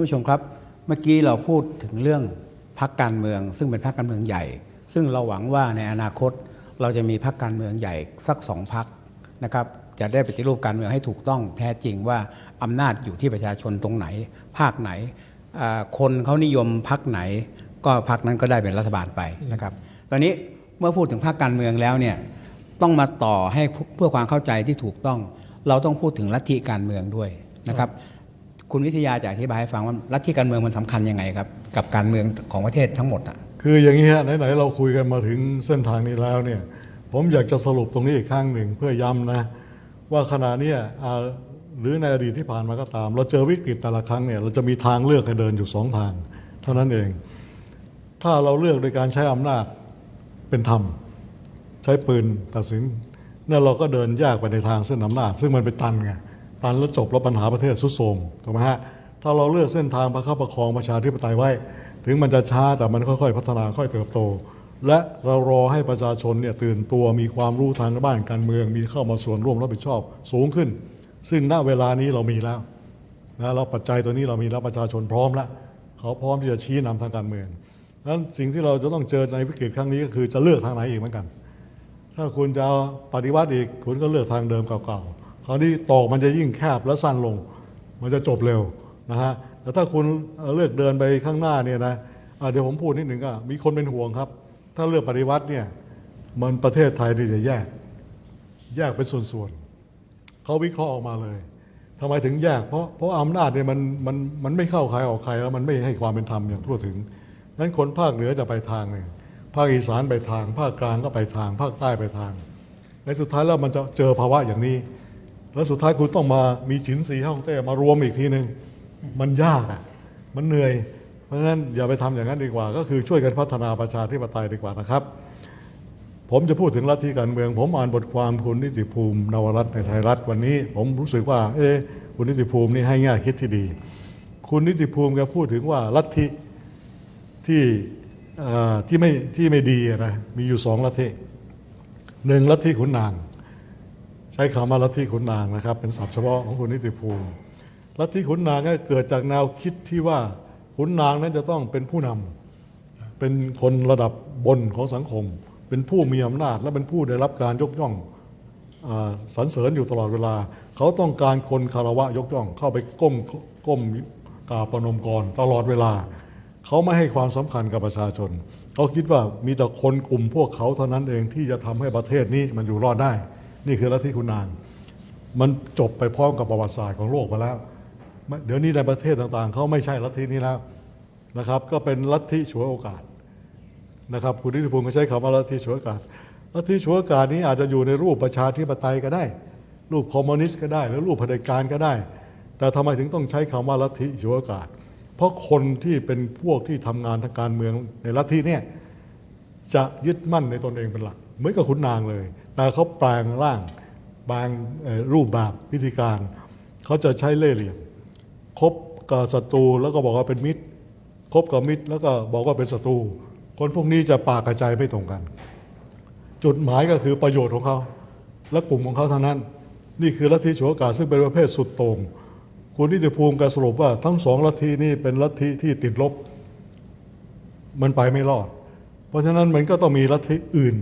านผู้ชมครับ เมื่อกี้เราพูดถึงเรื่องพักการเมือง ซึ่งเป็นพักการเมืองใหญ่ ซึ่งเราหวังว่าในอนาคตเราจะมีพักการเมืองใหญ่สักสองพักนะครับจะได้ปฏิรูปการเมืองให้ถูกต้องแท้จริงว่าอำนาจอยู่ที่ประชาชนตรงไหน ภาคไหน คนเขานิยมพักไหน ก็พักนั้นก็ได้เป็นรัฐบาลไปนะครับ ตอนนี้เมื่อพูดถึงภาคการเมืองแล้วเนี่ยต้องมาต่อให้เพื่อความเข้าใจที่ถูกต้อง เราต้องพูดถึงลัทธิการเมืองด้วยนะครับ คุณวิทยาจะอธิบายให้ฟังว่าลัทธิการเมืองมันสำคัญยังไงครับ กับการเมืองของประเทศทั้งหมดอะคืออย่างนี้ฮะไหนๆเราคุยกันมาถึงเส้นทางนี้แล้วเนี่ยผมอยากจะสรุปตรงนี้อีกครั้งหนึ่งเพื่อย้ำนะ ว่าขณะนี้หรือในอดีตที่ผ่านมาก็ตาม เราเจอวิกฤตแต่ละครั้งเนี่ยเราจะมีทางเลือกให้เดินอยู่สองทาง เท่านั้นเอง ถ้าเราเลือกโดยการใช้อำนาจเป็นธรรม ใช้ปืนตัดสินนั่นเราก็เดินยากไปในทางเส้นอำนาจ ซึ่งมันเป็นตันไง ตันแล้วจบแล้วปัญหาประเทศสุดโทรมถูกไหมฮะถ้าเราเลือกเส้นทางประคับประคองประชาธิปไตยไว้ ถึงมันจะช้าแต่มันค่อยๆ พัฒนาค่อยเติบโต และเรารอให้ประชาชนเนี่ยตื่นตัวมีความรู้ทางบ้านการเมือง มีเข้ามาส่วนร่วมรับผิดชอบสูงขึ้น ซึ่งณเวลานี้เรามีแล้วนะเราปัจจัยตัวนี้เรามีแล้วประชาชนพร้อมแล้วเขาพร้อมที่จะชี้นำทางการเมืองนั้นสิ่งที่เราจะต้องเจอในวิกฤตครั้งนี้ก็คือจะเลือกทางไหนอีกเหมือนกัน ถ้าคุณจะปฏิวัติอีกคุณก็เลือกทางเดิมเก่าๆ ราวนี้ตอกมันจะยิ่งแคบและสั้นลง มันจะจบเร็วนะฮะแต่ถ้าคุณเลือกเดินไปข้างหน้าเนี่ยนะะเดี๋ยวผมพูดนิดหนึ่งก็มีคนเป็นห่วงครับ ถ้าเลือกปฏิวัติเนี่ยมันประเทศไทยที่จะแยก แยกเป็นส่วนๆเขาวิเคราะห์ออกมาเลยทำไมถึงแยก เพราะเพราะอำนาจเนี่ยมันมันมันไม่เข้าใครออกใครแล้วมันไม่ให้ความเป็นธรรมอย่างทั่วถึงนั้นคนภาคเหนือจะไปทางหนึ่งภาคอีสานไปทาง ภาคกลางก็ไปทาง ภาคใต้ไปทางในสุดท้ายแล้วมันจะเจอภาวะอย่างนี้ แล้วสุดท้ายคุณต้องมามีฉินสีห้องเต้มารวมอีกทีหนึ่งมันยากอะมันเหนื่อย เพราะฉะนั้นอย่าไปทำอย่างนั้นดีกว่า ก็คือช่วยกันพัฒนาประชาธิปไตยดีกว่านะครับ ผมจะพูดถึงลัทธิการเมือง ผมอ่านบทความคุณนิติภูมินวรัตน์ในไทยรัฐวันนี้ ผมรู้สึกว่า เอ๊คุณนิติภูมินี่ให้แง่คิดที่ดี คุณนิติภูมิแกพูดถึงว่าลัทธิที่ที่ไม่ที่ไม่ดีอะนะมีอยู่สองลัทธิหนึ่งลัทธิขุนนาง ช้คำว่าลัทธิขุนนางนะครับ เป็นศัพท์เฉพาะของคุณนิติภูมิลัทธิขุนนางก็เกิดจากแนวคิดที่ว่าขุนนางนั้นจะต้องเป็นผู้นำเป็นคนระดับบนของสังคม เป็นผู้มีอำนาจ และเป็นผู้ได้รับการยกย่องอสรรเสริญอยู่ตลอดเวลา เขาต้องการคนคารวะยกย่อง เข้าไปก้มก้มกาปนมกรตลอดเวลา เขาไม่ให้ความสำคัญกับประชาชน เขาคิดว่ามีแต่คนกลุ่มพวกเขาเท่านั้นเองที่จะทำให้ประเทศนี้มันอยู่รอดได้ นี่คือลัทธิคุณนาง มันจบไปพร้อมกับประวัติศาสตร์ของโลกไปแล้ว เดี๋ยวนี้ในประเทศต่างๆ เขาไม่ใช่ลัทธินี้แล้วนะครับ ก็เป็นลัทธิฉวยโอกาสนะครับคุณนิติพงศ์ก็ใช้คำว่าลัทธิฉวยโอกาสลัทธิฉวยโอกาสนี้อาจจะอยู่ในรูปประชาธิปไตยก็ได้ รูปคอมมิวนิสต์ก็ได้ หรือรูปเผด็จการก็ได้ แต่ทำไมถึงต้องใช้คำว่าลัทธิฉวยโอกาส เพราะคนที่เป็นพวกที่ทำงานทางการเมืองในลัทธิเนี่ยจะยึดมั่นในตนเองเป็นหลัก เหมือนกับขุนนางเลย แต่เขาแปลงร่างแปลงรูปแบบวิธีการ เขาจะใช้เล่ห์เหลี่ยมคบกับศัตรูแล้วก็บอกว่าเป็นมิตรคบกับมิตร แล้วก็บอกว่าเป็นศัตรู คนพวกนี้จะปากกระจายไม่ตรงกัน จุดหมายก็คือประโยชน์ของเขา และกลุ่มของเขาเท่านั้น นี่คือลัทธิฉวยโอกาสซึ่งเป็นประเภทสุดโต่งคุณนิติภูมิก็สรุปว่าทั้งสองลัทธินี้เป็นลัทธิที่ติดลบ มันไปไม่รอด เพราะฉะนั้นมันก็ต้องมีลัทธิอื่น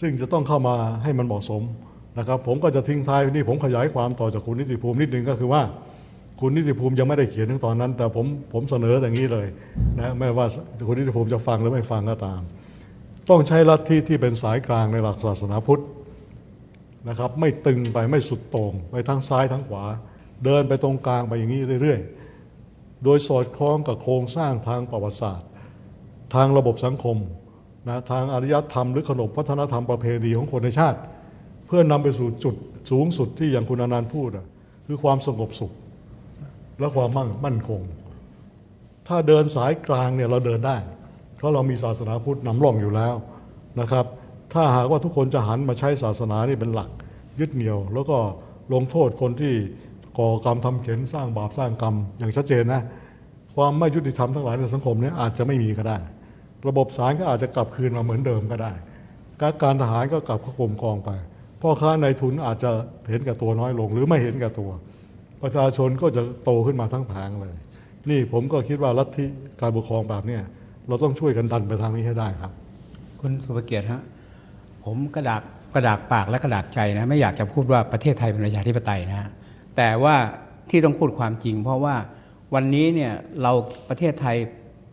ซึ่งจะต้องเข้ามาให้มันเหมาะสมนะครับ ผมก็จะทิ้งท้ายนี่ผมขยายความต่อจากคุณนิติภูมินิดนึงก็คือว่า คุณนิติภูมิยังไม่ได้เขียนถึงตอนนั้น แต่ผมผมเสนออย่างนี้เลยนะไม่ว่าคุณนิติภูมิจะฟังหรือไม่ฟังก็ตาม ต้องใช้ลัทธิที่เป็นสายกลางในหลักศาสนาพุทธนะครับ ไม่ตึงไปไม่สุดโต่งไปทั้งซ้ายทั้งขวา เดินไปตรงกลางไปอย่างนี้เรื่อย ๆ โดยสอดคล้องกับโครงสร้างทางประวัติศาสตร์ ทางระบบสังคม นะทางอารยธรรมหรือขนบวัฒนธรรมประเพณีของคนในชาติ เพื่อนำไปสู่จุดสูงสุดที่อย่างคุณอนันต์พูดอะคือความสงบสุข และความมั่งมั่นคง ถ้าเดินสายกลางเนี่ยเราเดินได้ เพราะเรามีศาสนาพุทธนำร่องอยู่แล้วนะครับ ถ้าหากว่าทุกคนจะหันมาใช้ศาสนานี่เป็นหลักยึดเหนี่ยว แล้วก็ลงโทษคนที่ก่อกรรมทำเข็นสร้างบาปสร้างกรรมอย่างชัดเจนนะความไม่ยุติธรรมทั้งหลายในสังคมเนี้อาจจะไม่มีก็ได้ ระบบศาลก็อาจจะกลับคืนมาเหมือนเดิมก็ได้การการทหารก็กลับเข้ากรมกองไป พ่อค้าในทุนอาจจะเห็นแก่ตัวน้อยลง หรือไม่เห็นแก่ตัว ประชาชนก็จะโตขึ้นมาทั้งแผงเลย นี่ผมก็คิดว่าลัทธิการปกครองแบบนี้เราต้องช่วยกันดันไปทางนี้ให้ได้ครับ คุณสุภเกียรติฮะผมกระดากกระดากปากและกระดากใจนะไม่อยากจะพูดว่าประเทศไทยเป็นประชาธิปไตยนะฮะแต่ว่าที่ต้องพูดความจริง เพราะว่าวันนี้เนี่ยเราประเทศไทย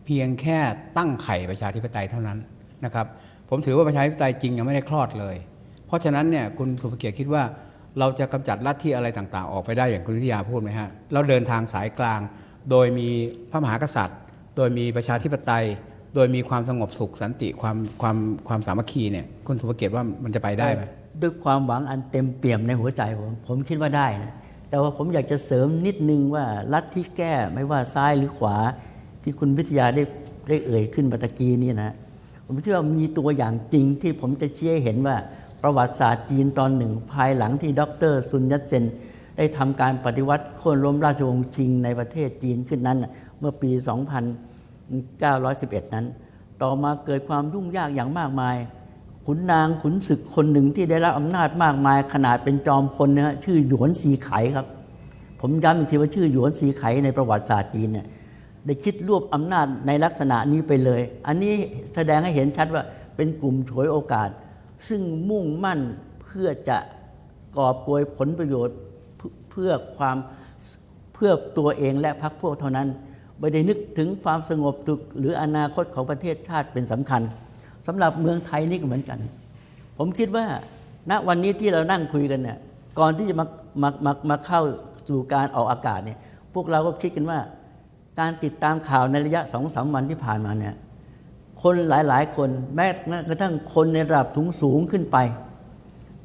เพียงแค่ตั้งไข่ประชาธิปไตยเท่านั้นนะครับผมถือว่าประชาธิปไตยจริงยังไม่ได้คลอดเลย เพราะฉะนั้นเนี่ยคุณสุภเกียรติคิดว่าเราจะกำจัดลัทธิอะไรต่างๆ ออกไปได้อย่างคุณวิทยาพูดไหมฮะเราเดินทางสายกลาง โดยมีพระมหากษัตริย์ โดยมีประชาธิปไตย โดยมีความสงบสุขสันติความความความสามัคคีเนี่ยคุณสุภเกียรติว่ามันจะไปได้ไหมด้วยความหวังอันเต็มเปี่ยมในหัวใจผมผมคิดว่าได้นะแต่ว่าผมอยากจะเสริมนิดนึงว่ารัที่แก้ไม่ว่าซ้ายหรือขวา ที่คุณวิทยาได้ได้เอ่ยขึ้นมื่อตะกี้นี่นะผมคิดว่ามีตัวอย่างจริงที่ผมจะชี้ให้เห็นว่าประวัติศาสตร์จีนตอนหนึ่ง ภายหลังที่ดรซุนยัตเซนได้ทำการปฏิวัติโค่นล้มราชวงศ์ชิงในประเทศจีนขึ้นนั้น เมื่อปี 2911 นั้น ต่อมาเกิดความยุ่งยากอย่างมากมาย ขุนนางขุนศึกคนหนึ่งที่ได้รับอำนาจมากมาย ขนาดเป็นจอมพลนะฮะชื่อหยวนสีไขครับ ผมย้ำอีกทีว่าชื่อหยวนสีไขในประวัติศาสตร์จีนเนี่ย ได้คิดรวบอำนาจในลักษณะนี้ไปเลย อันนี้แสดงให้เห็นชัดว่าเป็นกลุ่มฉวยโอกาส ซึ่งมุ่งมั่นเพื่อจะกอบโกยผลประโยชน์เพื่อความเพื่อตัวเองและพรรคพวกเท่านั้นไม่ได้นึกถึงความสงบสุขหรืออนาคตของประเทศชาติเป็นสำคัญสำหรับเมืองไทยนี่ก็เหมือนกัน ผมคิดว่าณวันนี้ที่เรานั่งคุยกันเนี่ยก่อนที่จะมามามามาเข้าสู่การออกอากาศเนี่ยพวกเราก็คิดกันว่า การติดตามข่าวในระยะสองสามวันที่ผ่านมาเนี่ยคนหลายๆ คนแม้กระทั่งคนในระดับสูงสูงขึ้นไป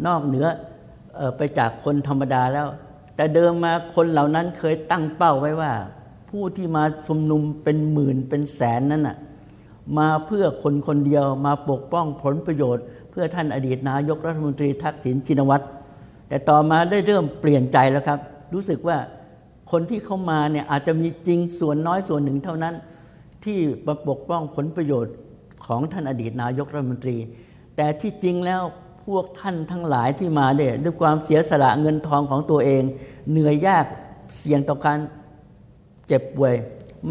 นอกเหนืออไปจากคนธรรมดาแล้ว แต่เดิมมาคนเหล่านั้นเคยตั้งเป้าไว้ว่า ผู้ที่มาชุมนุมเป็นหมื่นเป็นแสนนั้นน่ะมาเพื่อคนคนเดียวมาปกป้องผลประโยชน์ เพื่อท่านอดีตนายกรัฐมนตรีทักษิณชินวัตรแต่ต่อมาได้เริ่มเปลี่ยนใจแล้วครับ รู้สึกว่า คนที่เข้ามาเนี่ยอาจจะมีจริงส่วนน้อยส่วนหนึ่งเท่านั้น ที่ปกป้องผลประโยชน์ของท่านอดีตนายกรัฐมนตรี แต่ที่จริงแล้วพวกท่านทั้งหลายที่มาเนี่ยด้วยความเสียสละเงินทองของตัวเอง เหนื่อยยากเสี่ยงต่อการเจ็บป่วย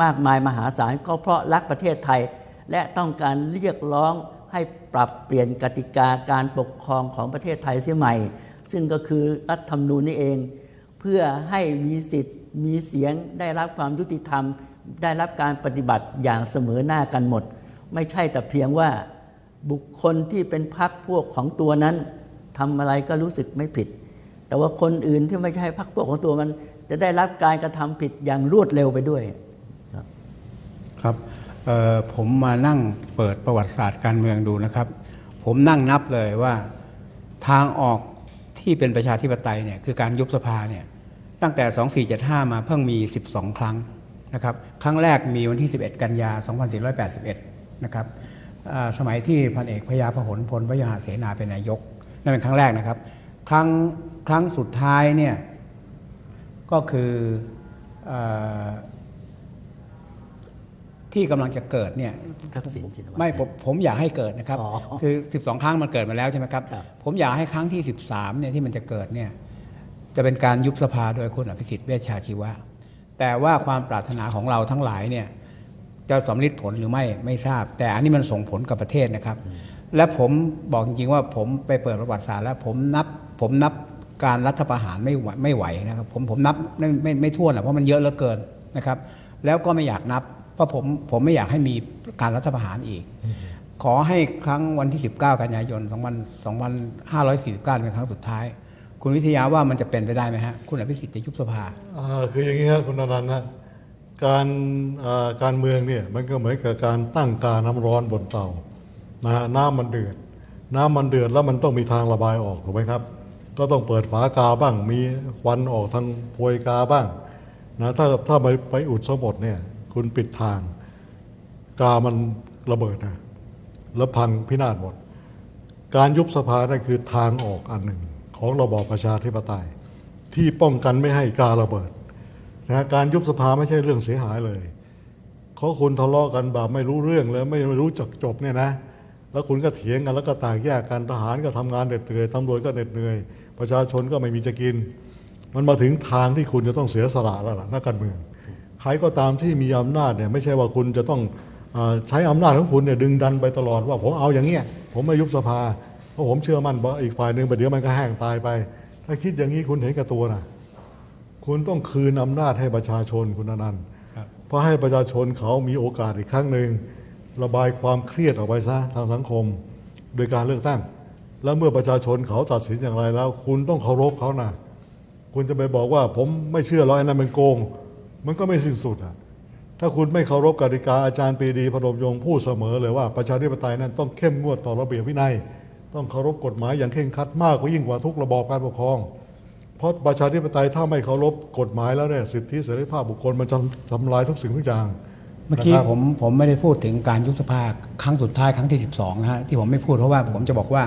มากมายมหาศาลก็เพราะรักประเทศไทย และต้องการเรียกร้องให้ปรับเปลี่ยนกติกาการปกครองของประเทศไทยเสียใหม่ ซึ่งก็คือรัฐธรรมนูญนี่เอง เพื่อให้มีสิทธิ์ มีเสียงได้รับความยุติธรรม ได้รับการปฏิบัติอย่างเสมอหน้ากันหมด ไม่ใช่แต่เพียงว่าบุคคลที่เป็นพักพวกของตัวนั้นทำอะไรก็รู้สึกไม่ผิด แต่ว่าคนอื่นที่ไม่ใช่พักพวกของตัวมันจะได้รับการกระทำผิดอย่างรวดเร็วไปด้วย ครับผมมานั่งเปิดประวัติศาสตร์การเมืองดูนะครับ ผมนั่งนับเลยว่าทางออกที่เป็นประชาธิปไตยเนี่ยคือการยุบสภาเนี่ย ตั้งแต่ 2475 มาเพิ่งมี 12 ครั้งนะครับ ครั้งแรกมีวันที่ 11 กันยา 2481 นะครับอ่าสมัยที่พันเอกพยาพหลพลพยาหาเสนาเป็นนายก นั่นเป็นครั้งแรกนะครับ ครั้งครั้งสุดท้ายเนี่ยก็คือเออที่กำลังจะเกิดเนี่ยทักษิณชินวัตรไม่ผมผมอยากให้เกิดนะครับอ๋อคือ 12 ครั้งมันเกิดมาแล้วใช่ไหมครับครับ ผมอยากให้ครั้งที่ 13เนี่ยที่มันจะเกิดเนี่ย จะเป็นการยุบสภาโดยคุณอภิสิทธิ์เวชชาชีวะ แต่ว่าความปรารถนาของเราทั้งหลายเนี่ยจะสำลิดผลหรือไม่ไม่ทราบ แต่อันนี้มันส่งผลกับประเทศนะครับ และผมบอกจริงๆว่าผมไปเปิดประวัติศาสตร์แล้วผมนับผมนับการรัฐประหารไม่ไหวไม่ไหวนะครับผมผมนับไม่ไม่ไม่ทั่วนหรอกเพราะมันเยอะเหลือเกินนะครับ แล้วก็ไม่อยากนับ เพราะผมผมไม่อยากให้มีการรัฐประหารอีก ขอให้ครั้งวันที่ 19 กันยายน 2549 เป็นครั้งสุดท้าย คุณวิทยาว่ามันจะเป็นไปได้ไหมฮะ คุณอภิสิทธิ์จะยุบสภาคืออย่างนี้ครับคุณนันต์นะการการเมืองเนี่ยมันก็เหมือนกับการตั้งกาน้ำร้อนบนเตานะฮะน้ำมันเดือด น้ำมันเดือดแล้วมันต้องมีทางระบายออกถูกไหมครับ ก็ต้องเปิดฝากาบ้าง มีควันออกทางโพยกาบ้างนะถ้าถ้าไปไปอุดสมบดเนี่ย คุณปิดทาง กามันระเบิดนะแล้วพังพินาศหมด การยุบสภานั่นคือทางออกอันหนึ่ง ของระบอบประชาธิปไตย ที่ป้องกันไม่ให้การระเบิดนะการยุบสภาไม่ใช่เรื่องเสียหายเลยเขาคุณทะเลาะกันแบบไม่รู้เรื่องแล้วไม่รู้จักจบเนี่ยนะแล้วคุณก็เถียงกันแล้วก็แตกแยกกันทหารก็ทำงานเหน็ดเหนื่อยตำรวจก็เหน็ดเหนื่อย ประชาชนก็ไม่มีจะกิน มันมาถึงทางที่คุณจะต้องเสียสละแล้วล่ะนักการเมืองใครก็ตามที่มีอำนาจเนี่ยไม่ใช่ว่าคุณจะต้องอใช้อำนาจของคุณเนี่ยดึงดันไปตลอดว่าผมเอาอย่างเงี้ยผมไม่ยุบสภา เพราะผมเชื่อมั่นว่าอีกฝ่ายหนึ่งประเดี๋ยวมันก็แห้งตายไป ถ้าคิดอย่างนี้คุณเห็นแก่ตัวนะคุณต้องคืนอำนาจให้ประชาชนคุณอนันต์ครับเพราะให้ประชาชนเขามีโอกาสอีกครั้งหนึ่งระบายความเครียดออกไปซะทางสังคม โดยการเลือกตั้ง แล้วเมื่อประชาชนเขาตัดสินอย่างไรแล้ว คุณต้องเคารพเขานะคุณจะไปบอกว่าผมไม่เชื่อร้อยนั้นเป็นโกง มันก็ไม่สิ้นสุดอะถ้าคุณไม่เคารพกติกาอาจารย์ปรีดีพนมยงค์พูดเสมอเลยว่าประชาธิปไตยนั้นต้องเข้มงวดต่อระเบียบวินัย ต้องเคารพกฎหมายอย่างเคร่งครัดมากกว่ายิ่งกว่าทุกระบอบการปกครอง เพราะประชาธิปไตยถ้าไม่เคารพกฎหมายแล้วเนี่ยสิทธิเสรีภาพบุคคลมันจะทำลายทุกสิ่งทุกอย่าง เมื่อกี้นะครับ ผมผมไม่ได้พูดถึงการยุบสภาครั้งสุดท้ายครั้งที่ 12นะฮะที่ผมไม่พูดเพราะว่าผมจะบอกว่า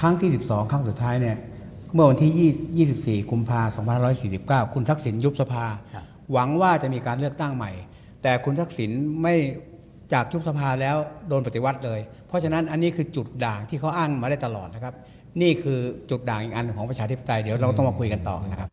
ครั้งที่ 12 ครั้งสุดท้ายเนี่ยเมื่อวันที่24กุมภาพันธ์2549 คุณทักษิณยุบสภาครับหวังว่าจะมีการเลือกตั้งใหม่ แต่คุณทักษิณไม่ จากยุบสภาแล้วโดนปฏิวัติเลย เพราะฉะนั้นอันนี้คือจุดด่างที่เขาอ้างมาได้ตลอดนะครับ นี่คือจุดด่างอีกอันของประชาธิปไตยเดี๋ยวเราต้องมาคุยกันต่อนะครับ